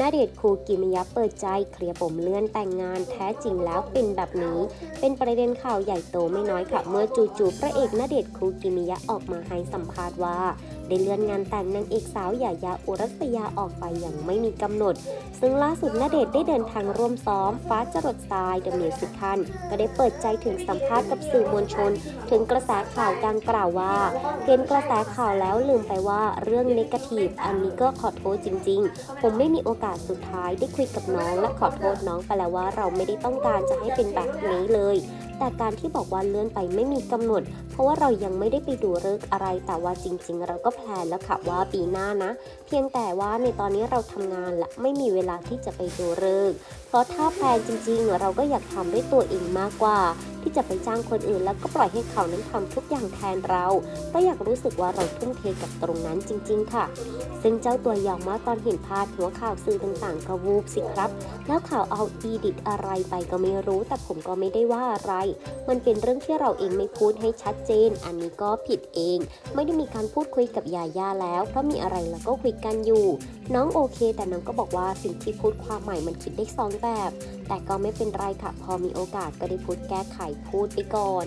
ณเดชคูกิมิยะเปิดใจเคลียร์ปมเลื่อนแต่งงานแท้จริงแล้วเป็นแบบนี้ เป็นประเด็นข่าวใหญ่โตไม่น้อยค่ะ เมื่อจู่ๆพระเอกณเดชคูกิมิยะออกมาให้สัมภาษณ์ว่าได้เลื่อนงานแต่งนางเอกสาวหยายาอุรัสยาออกไปอย่างไม่มีกำหนด ซึ่งล่าสุดณเดชได้เดินทางร่วมซ้อม ฟ้าจรดทรายเดมิวสิคันก็ได้เปิดใจถึงสัมภาษณ์กับสื่อมวลชน ถึงกระแสข่าวดังกล่าวว่าเห็นกระแสข่าวแล้วลืมไปว่าเรื่องนกาทีฟอันนี้ก็ขอโทษจริง ๆ ผมไม่มีโอกาสสุดท้ายได้คุยกับน้อง และขอโทษน้องไปแล้วว่าเราไม่ได้ต้องการจะให้เป็นแบบนี้เลย แต่การที่บอกว่าเลื่อนไปไม่มีกำหนด เพราะว่าเรายังไม่ได้ไปดูเลิกษ์อะไร แต่ว่าจริง ๆ เราก็แพลนแล้วค่ะว่าปีหน้านะ เพียงแต่ว่าในตอนนี้เราทำงานและไม่มีเวลาที่จะไปดูเลิกษ์เพราะถ้าแพลนจริง ๆ เราก็อยากทำด้วยตัวเองมากกว่า ที่จะไปจ้างคนอื่น แล้วก็ปล่อยให้เขานั้นทำทุกอย่างแทนเราก็อยากรู้สึกว่าเราทุ่มเทกับตรงนั้นจริง ๆ ค่ะ ซึ่งเจ้าตัวยอมว่าตอนเห็นพาดหัวข่าวสื่อต่างๆก็วูบสิครับ แล้วข่าวเอาอีดิตอะไรไปก็ไม่รู้ แต่ผมก็ไม่ได้ว่าอะไร มันเป็นเรื่องที่เราเองไม่พูดให้ชัดเจน อันนี้ก็ผิดเอง ไม่ได้มีการพูดคุยกับยาย่าแล้ว เพราะมีอะไรเราก็คุยกันอยู่ น้องโอเค แต่น้องก็บอกว่าสิ่งที่พูดความใหม่มันคิดได้สองแบบ แต่ก็ไม่เป็นไรค่ะ พอมีโอกาสก็ได้พูดแก้ไขพูดไปก่อน